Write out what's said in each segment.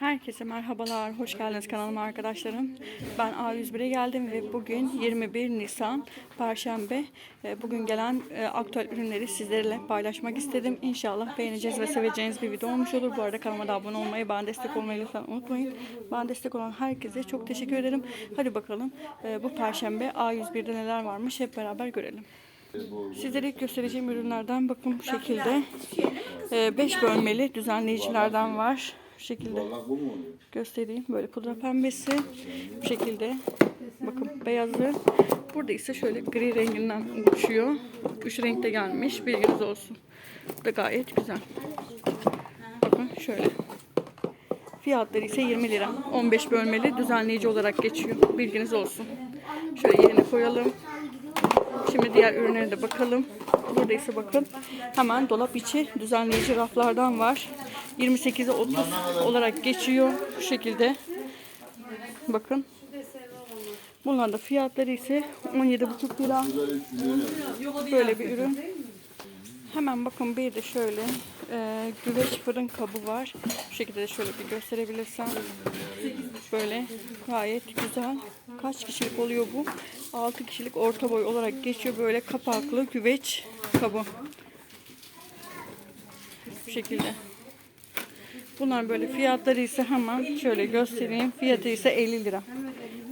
Herkese merhabalar, hoş geldiniz kanalıma arkadaşlarım. Ben A101'e geldim ve bugün 21 Nisan Perşembe. E, Bugün gelen e, aktüel ürünleri sizlerle paylaşmak istedim. İnşallah beğeneceğiz ve seveceğiniz bir video olmuş olur. Bu arada kanalıma da abone olmayı, bana destek olmayı lütfen unutmayın. Bana destek olan herkese çok teşekkür ederim. Hadi bakalım e, bu Perşembe A101'de neler varmış hep beraber görelim. Sizlere ilk göstereceğim ürünlerden bakın bu şekilde 5 bölmeli düzenleyicilerden var. Bu şekilde göstereyim. Böyle pudra pembesi. Bu şekilde. Bakın beyazı. Burada ise şöyle gri renginden oluşuyor. Üç renkte gelmiş. Bilginiz olsun. Bu da gayet güzel. Bakın şöyle. Fiyatları ise 20 lira. 15 bölmeli düzenleyici olarak geçiyor. Bilginiz olsun. Şöyle yerine koyalım. Şimdi diğer ürünlere de bakalım. Burada ise bakın hemen dolap içi düzenleyici raflardan var. 28'e 30 olarak geçiyor. Bu şekilde. Bakın. Bunların da fiyatları ise 17,5 lira. Böyle bir ürün. Hemen bakın bir de şöyle e, güveç fırın kabı var. Bu şekilde de şöyle bir gösterebilirsem. Böyle gayet güzel. Kaç kişilik oluyor bu? 6 kişilik orta boy olarak geçiyor. Böyle kapaklı güveç kabı. Bu şekilde. Bunlar böyle fiyatları ise hemen şöyle göstereyim. Fiyatı ise 50 lira.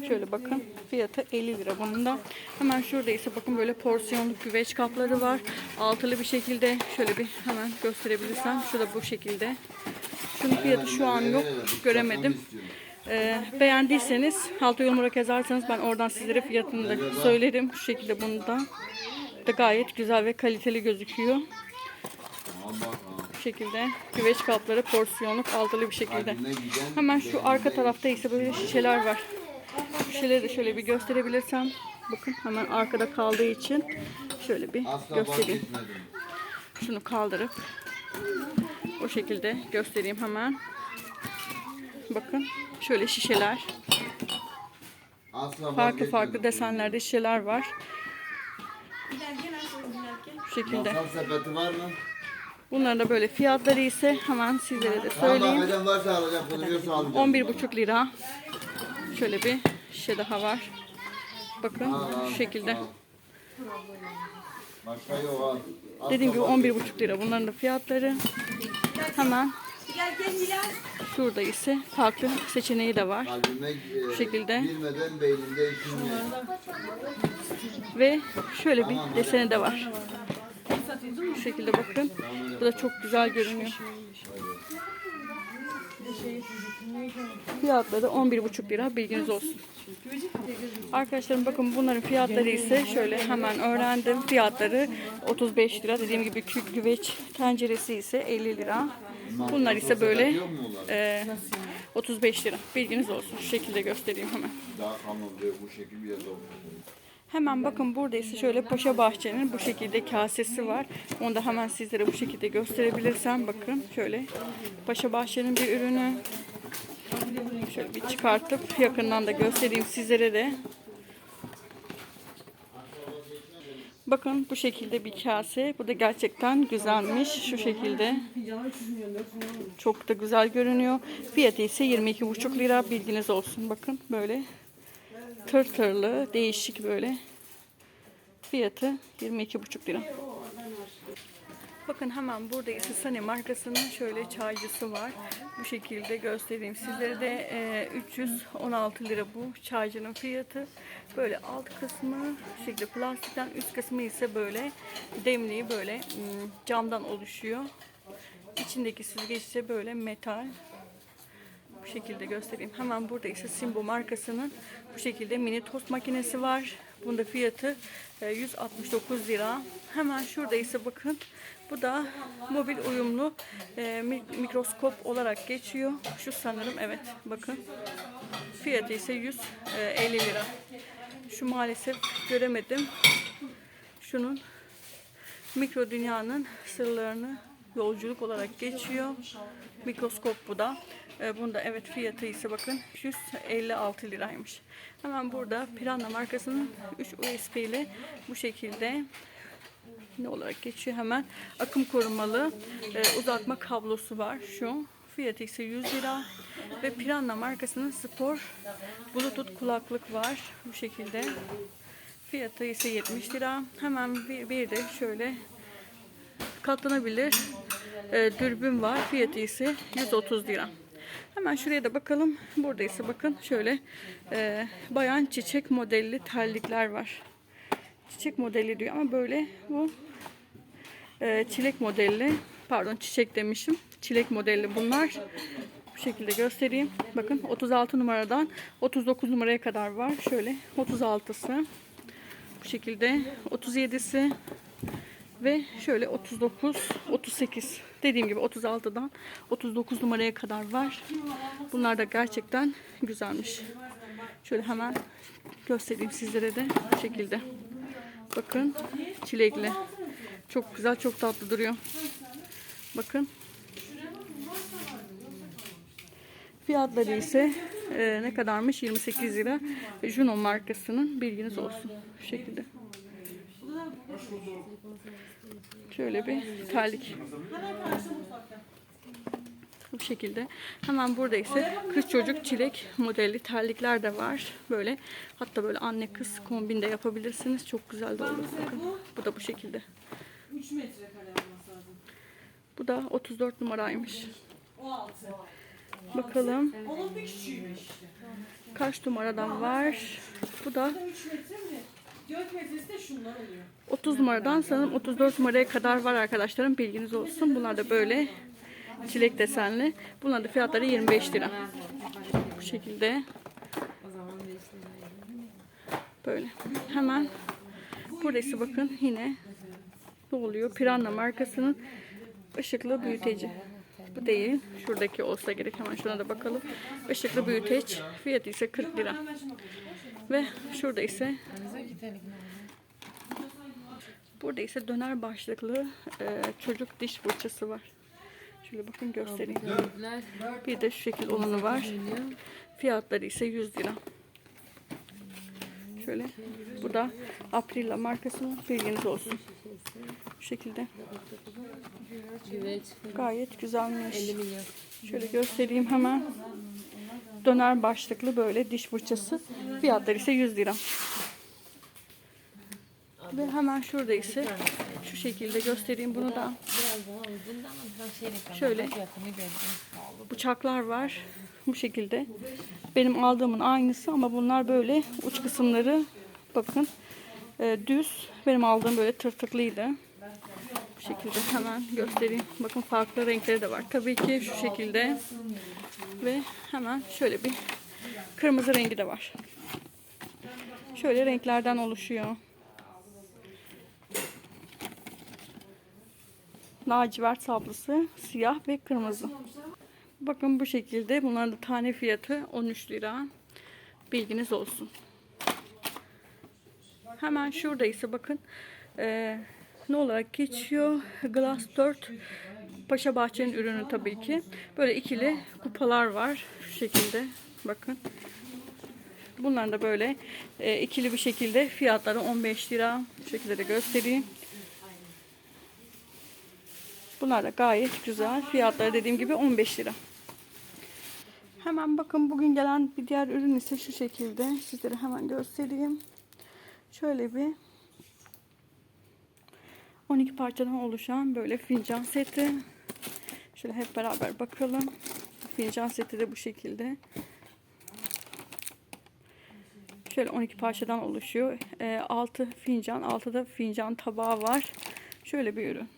Şöyle bakın. Fiyatı 50 lira bunun da. Hemen şurada ise bakın böyle porsiyonluk güveç kapları var. Altılı bir şekilde şöyle bir hemen gösterebilirsem. Şu da bu şekilde. Şunun fiyatı şu an yok. Göremedim. Ee, beğendiyseniz alta yorum olarak yazarsanız ben oradan sizlere fiyatını da söylerim. Şu şekilde bunu da. Da gayet güzel ve kaliteli gözüküyor. Şekilde güveç kapları porsiyonluk altılı bir şekilde. Hemen şu arka tarafta ise böyle şişeler var. Şişeleri de şöyle bir gösterebilirsem. Bakın hemen arkada kaldığı için şöyle bir göstereyim. Şunu kaldırıp o şekilde göstereyim hemen. Bakın şöyle şişeler. Farklı farklı desenlerde şişeler var. Bu şekilde. Masal sepeti var mı? Bunların da böyle fiyatları ise hemen sizlere de söyleyeyim. eden varsa alacak, buluyorsa alacağım. 11,5 lira. Şöyle bir şişe daha var. Bakın şu şekilde. Dediğim gibi sabah 11,5 lira. Bunların da fiyatları. Hemen şurada ise farklı seçeneği de var. Kalbime e, şekilde. Ve şöyle bir deseni de var. Bu şekilde bakın. Bu da çok güzel görünüyor. Fiyatları 11,5 lira bilginiz olsun. Arkadaşlarım bakın bunların fiyatları ise şöyle hemen öğrendim. Fiyatları 35 lira. Dediğim gibi kü- güveç tenceresi ise 50 lira. Bunlar ise böyle e, 35 lira. Bilginiz olsun. Şu şekilde göstereyim hemen. Daha bu şekil bir yazı olmuş. Hemen bakın burada ise şöyle Paşa Bahçe'nin bu şekilde kasesi var. Onu da hemen sizlere bu şekilde gösterebilirsem bakın şöyle Paşa Bahçe'nin bir ürünü. Şöyle bir çıkartıp yakından da göstereyim sizlere de. Bakın bu şekilde bir kase. Bu da gerçekten güzelmiş. Şu şekilde. Çok da güzel görünüyor. Fiyatı ise 22,5 lira. Bilginiz olsun. Bakın böyle tır değişik böyle. Fiyatı 22,5 lira. Bakın hemen burada ise Sani markasının şöyle çaycısı var. Bu şekilde göstereyim sizlere de e, 316 lira bu çaycının fiyatı. Böyle alt kısmı şekilde plastikten üst kısmı ise böyle demliği böyle hmm, camdan oluşuyor. İçindeki süzgeç ise böyle metal. Bu şekilde göstereyim. Hemen burada ise Simbo markasının bu şekilde mini tost makinesi var. Bunda fiyatı e, 169 lira. Hemen şurada ise bakın bu da mobil uyumlu e, mi- mikroskop olarak geçiyor. Şu sanırım evet bakın. Fiyatı ise 150 lira. Şu maalesef göremedim. Şunun mikro dünyanın sırlarını yolculuk olarak geçiyor. Mikroskop bu da. Ee, bunda evet fiyatı ise bakın 156 liraymış. Hemen burada Piranha markasının 3 USB ile bu şekilde ne olarak geçiyor hemen akım korumalı e, uzatma kablosu var şu Fiyatı ise 100 lira. Ve Piranha markasının spor bluetooth kulaklık var. Bu şekilde. Fiyatı ise 70 lira. Hemen bir, bir de şöyle katlanabilir e, dürbün var. Fiyatı ise 130 lira. Hemen şuraya da bakalım. Burada ise bakın şöyle e, bayan çiçek modelli terlikler var. Çiçek modeli diyor ama böyle bu e, çilek modelli pardon çiçek demişim. Çilek modelli bunlar. Bu şekilde göstereyim. Bakın 36 numaradan 39 numaraya kadar var. Şöyle 36'sı. Bu şekilde 37'si ve şöyle 39, 38. Dediğim gibi 36'dan 39 numaraya kadar var. Bunlar da gerçekten güzelmiş. Şöyle hemen göstereyim sizlere de bu şekilde. Bakın çilekli. Çok güzel, çok tatlı duruyor. Bakın. Fiyatları ise e, ne kadarmış? 28 lira. Juno markasının bilginiz olsun. Bu şekilde. Şöyle bir terlik. Bu şekilde. Hemen burada ise kız çocuk çilek modelli terlikler de var. Böyle hatta böyle anne kız kombin de yapabilirsiniz. Çok güzel de olur. Bakın. Bu da bu şekilde. 3 metrekare olması. Bu da 34 numaraymış. O 6. Bakalım kaç numaradan var. Bu da 3 metre mi? 4 metresi de şunlar oluyor. 30 numaradan sanırım 34 numaraya kadar var arkadaşlarım. Bilginiz olsun. Bunlar da böyle çilek desenli. Bunlar da fiyatları 25 lira. Bu şekilde. Böyle. Hemen burası bakın yine ne oluyor? Piranha markasının ışıklı büyüteci. Bu değil. Şuradaki olsa gerek. Hemen şuna da bakalım. Işıklı büyüteç. Fiyatı ise 40 lira. Ve şurada ise Burada ise döner başlıklı e, çocuk diş fırçası var. Şöyle bakın göstereyim. Bir de şu şekil olanı var. Fiyatları ise 100 lira. Şöyle. Bu da Aprila markasının bilginiz olsun. Bu şekilde. Gayet güzelmiş. 50 milyon. Şöyle göstereyim hemen. Döner başlıklı böyle diş fırçası. Fiyatları ise 100 lira. Ve hemen şurada ise şu şekilde göstereyim bunu da. Şöyle. Bıçaklar var. Bu şekilde. Benim aldığımın aynısı ama bunlar böyle uç kısımları bakın e, düz. Benim aldığım böyle tırtıklıydı. Bu şekilde hemen göstereyim. Bakın farklı renkleri de var. Tabii ki şu şekilde. Ve hemen şöyle bir kırmızı rengi de var. Şöyle renklerden oluşuyor. Lacivert sablısı, siyah ve kırmızı. Bakın bu şekilde. Bunların da tane fiyatı 13 lira. Bilginiz olsun. Hemen şurada ise bakın eee, ne olarak geçiyor? Glass 4 Paşa Bahçe'nin ürünü tabii ki. Böyle ikili kupalar var. Şu şekilde. Bakın. Bunlar da böyle eee, ikili bir şekilde fiyatları 15 lira. Bu şekilde de göstereyim. Bunlar da gayet güzel. Fiyatları dediğim gibi 15 lira. Hemen bakın bugün gelen bir diğer ürün ise şu şekilde. Sizlere hemen göstereyim. Şöyle bir 12 parçadan oluşan böyle fincan seti. Şöyle hep beraber bakalım. Fincan seti de bu şekilde. Şöyle 12 parçadan oluşuyor. 6 fincan, 6 da fincan tabağı var. Şöyle bir ürün.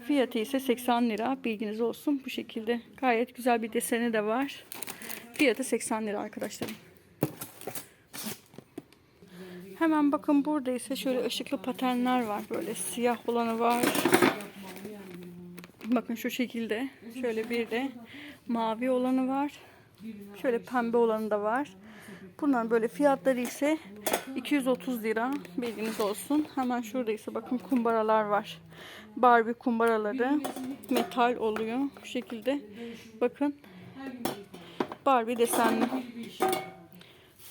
Fiyatı ise 80 lira. Bilginiz olsun. Bu şekilde gayet güzel bir deseni de var. Fiyatı 80 lira arkadaşlarım. Hemen bakın burada ise şöyle ışıklı patenler var. Böyle siyah olanı var. Bakın şu şekilde. Şöyle bir de mavi olanı var. Şöyle pembe olanı da var. Bunların böyle fiyatları ise 230 lira. Bilginiz olsun. Hemen şurada ise bakın kumbaralar var. Barbie kumbaraları metal oluyor. Bu şekilde. Bakın. Barbie desenli.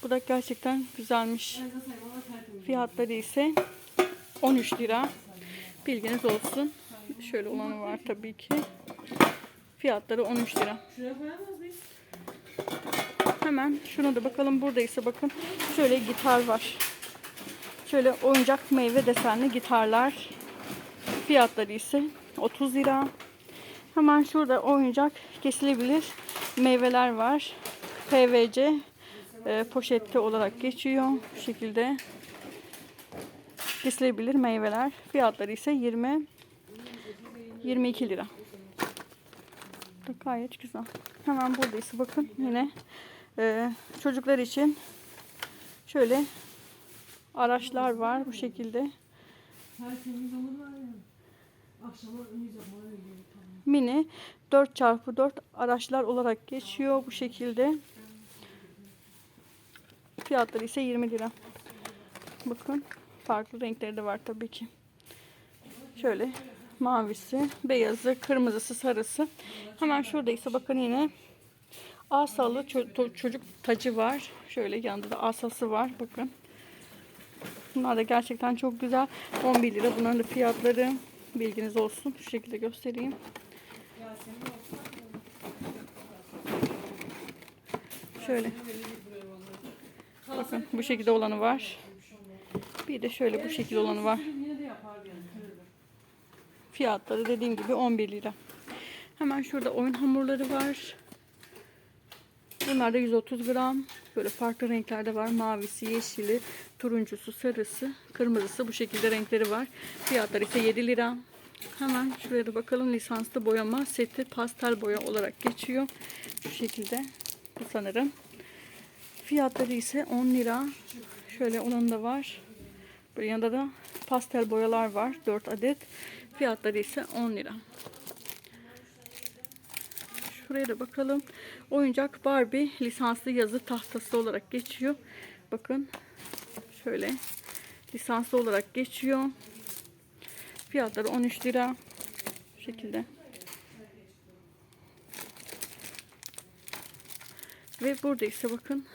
Bu da gerçekten güzelmiş. Fiyatları ise 13 lira. Bilginiz olsun. Şöyle olanı var tabii ki. Fiyatları 13 lira. Hemen şuna da bakalım. Buradaysa bakın şöyle gitar var. Şöyle oyuncak meyve desenli gitarlar. Fiyatları ise 30 lira. Hemen şurada oyuncak kesilebilir meyveler var. PVC e, poşette olarak geçiyor. Bu şekilde kesilebilir meyveler. Fiyatları ise 20 22 lira. Gayet güzel. Hemen buradaysa bakın yine e, çocuklar için şöyle araçlar var bu şekilde. Mini 4x4 araçlar olarak geçiyor bu şekilde. Fiyatları ise 20 lira. Bakın farklı renkleri de var tabii ki. Şöyle mavisi, beyazı, kırmızısı, sarısı. Hemen şurada ise bakın yine asalı çocuk tacı var. Şöyle yanında da asası var. Bakın. Bunlar da gerçekten çok güzel. 11 lira. Bunların da fiyatları bilginiz olsun. Şu şekilde göstereyim. Şöyle. Bakın bu şekilde olanı var. Bir de şöyle bu şekilde olanı var. Fiyatları dediğim gibi 11 lira. Hemen şurada oyun hamurları var. Bunlar da 130 gram. Böyle farklı renklerde var. Mavisi, yeşili, turuncusu, sarısı, kırmızısı bu şekilde renkleri var. Fiyatları ise 7 lira. Hemen şuraya da bakalım. Lisanslı boyama seti pastel boya olarak geçiyor. Şu şekilde. Bu sanırım. Fiyatları ise 10 lira. Şöyle onun da var. Böyle yanında da pastel boyalar var. 4 adet. Fiyatları ise 10 lira. Şuraya da bakalım. Oyuncak Barbie lisanslı yazı tahtası olarak geçiyor. Bakın şöyle lisanslı olarak geçiyor. Fiyatları 13 lira. Bu şekilde. Ve burada ise bakın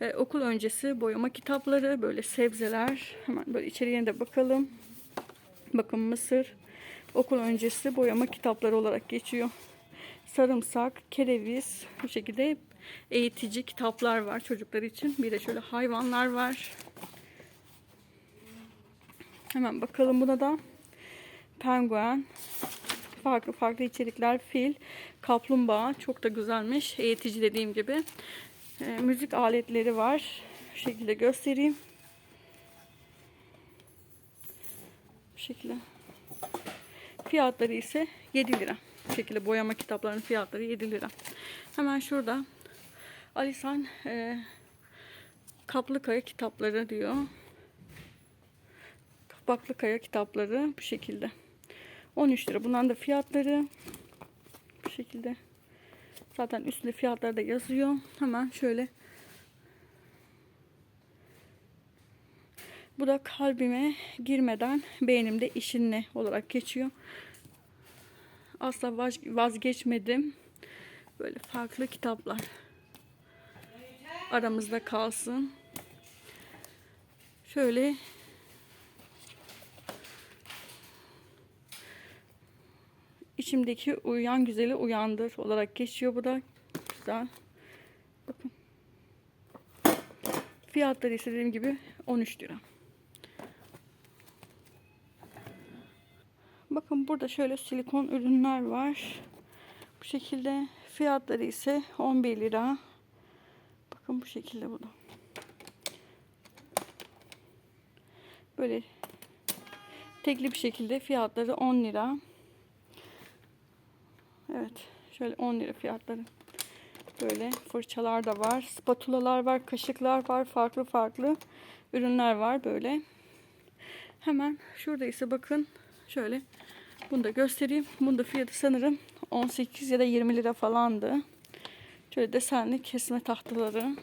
e, okul öncesi boyama kitapları, böyle sebzeler. Hemen böyle içeriye de bakalım. Bakın mısır, okul öncesi boyama kitapları olarak geçiyor. Sarımsak, kereviz, bu şekilde eğitici kitaplar var çocuklar için. Bir de şöyle hayvanlar var. Hemen bakalım buna da. Penguen, farklı farklı içerikler, fil, kaplumbağa çok da güzelmiş. Eğitici dediğim gibi. E, müzik aletleri var. Şu şekilde göstereyim. Bu şekilde. Fiyatları ise 7 lira. Bu şekilde boyama kitaplarının fiyatları 7 lira. Hemen şurada Alisan e, kaplı kaya kitapları diyor. Kapaklı kaya kitapları bu şekilde. 13 lira. Bunların da fiyatları bu şekilde. Zaten üstünde fiyatları da yazıyor. Hemen şöyle. Bu da kalbime girmeden beynimde işin ne olarak geçiyor. Asla vaz- vazgeçmedim. Böyle farklı kitaplar. Aramızda kalsın. Şöyle içimdeki uyuyan güzeli uyandır olarak geçiyor. Bu da güzel. Bakın. Fiyatları ise dediğim gibi 13 lira. Bakın burada şöyle silikon ürünler var. Bu şekilde fiyatları ise 11 lira. Bakın bu şekilde bu da. Böyle tekli bir şekilde fiyatları 10 lira. Evet. Şöyle 10 lira fiyatları. Böyle fırçalar da var. Spatulalar var. Kaşıklar var. Farklı farklı ürünler var böyle. Hemen şurada ise bakın şöyle bunu da göstereyim. Bunun da fiyatı sanırım 18 ya da 20 lira falandı. Şöyle desenli kesme tahtaları.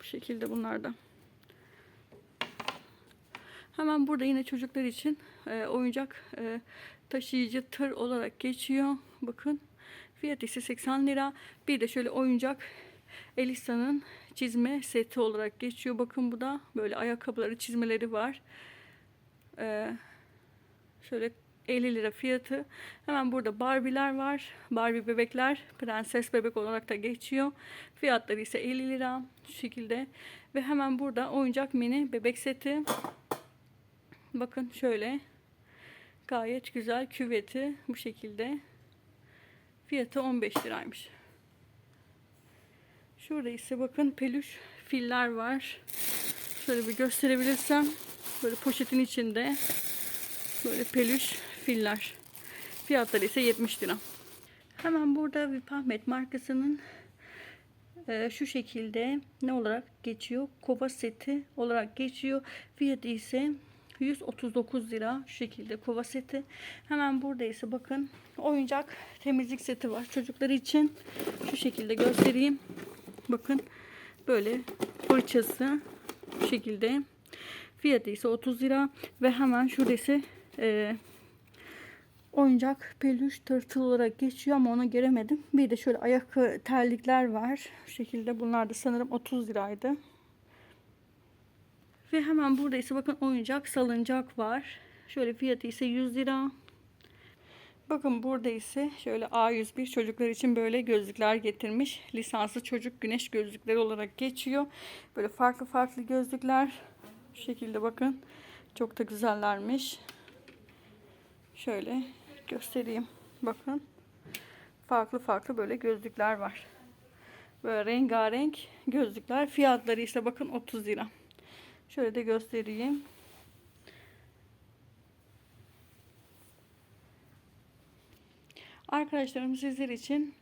Bu şekilde bunlar da. Hemen burada yine çocuklar için e, oyuncak e, taşıyıcı tır olarak geçiyor. Bakın fiyatı ise 80 lira. Bir de şöyle oyuncak Elisa'nın çizme seti olarak geçiyor. Bakın bu da böyle ayakkabıları çizmeleri var. E, Şöyle 50 lira fiyatı. Hemen burada Barbie'ler var. Barbie bebekler prenses bebek olarak da geçiyor. Fiyatları ise 50 lira şu şekilde. Ve hemen burada oyuncak mini bebek seti. Bakın şöyle. Gayet güzel küveti bu şekilde. Fiyatı 15 liraymış. Şurada ise bakın peluş filler var. Şöyle bir gösterebilirsem. Böyle poşetin içinde. Böyle peluş filler. Fiyatları ise 70 lira. Hemen burada Vipahmet markasının e, şu şekilde ne olarak geçiyor? Kova seti olarak geçiyor. Fiyatı ise 139 lira şu şekilde kova seti. Hemen burada ise bakın oyuncak temizlik seti var çocuklar için. Şu şekilde göstereyim. Bakın böyle fırçası bu şekilde. Fiyatı ise 30 lira ve hemen şurada ise e, oyuncak peluş tırtıl olarak geçiyor ama onu göremedim. Bir de şöyle ayak terlikler var. Şu şekilde bunlar da sanırım 30 liraydı. Ve hemen burada ise bakın oyuncak salıncak var. Şöyle fiyatı ise 100 lira. Bakın burada ise şöyle A101 çocuklar için böyle gözlükler getirmiş. Lisanslı çocuk güneş gözlükleri olarak geçiyor. Böyle farklı farklı gözlükler. Şu şekilde bakın. Çok da güzellermiş. Şöyle göstereyim. Bakın. Farklı farklı böyle gözlükler var. Böyle rengarenk gözlükler. Fiyatları ise bakın 30 lira. Şöyle de göstereyim. Arkadaşlarım sizler için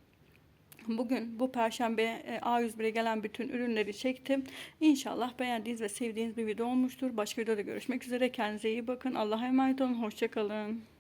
bugün bu perşembe e, A101'e gelen bütün ürünleri çektim. İnşallah beğendiğiniz ve sevdiğiniz bir video olmuştur. Başka videoda görüşmek üzere. Kendinize iyi bakın. Allah'a emanet olun. Hoşçakalın.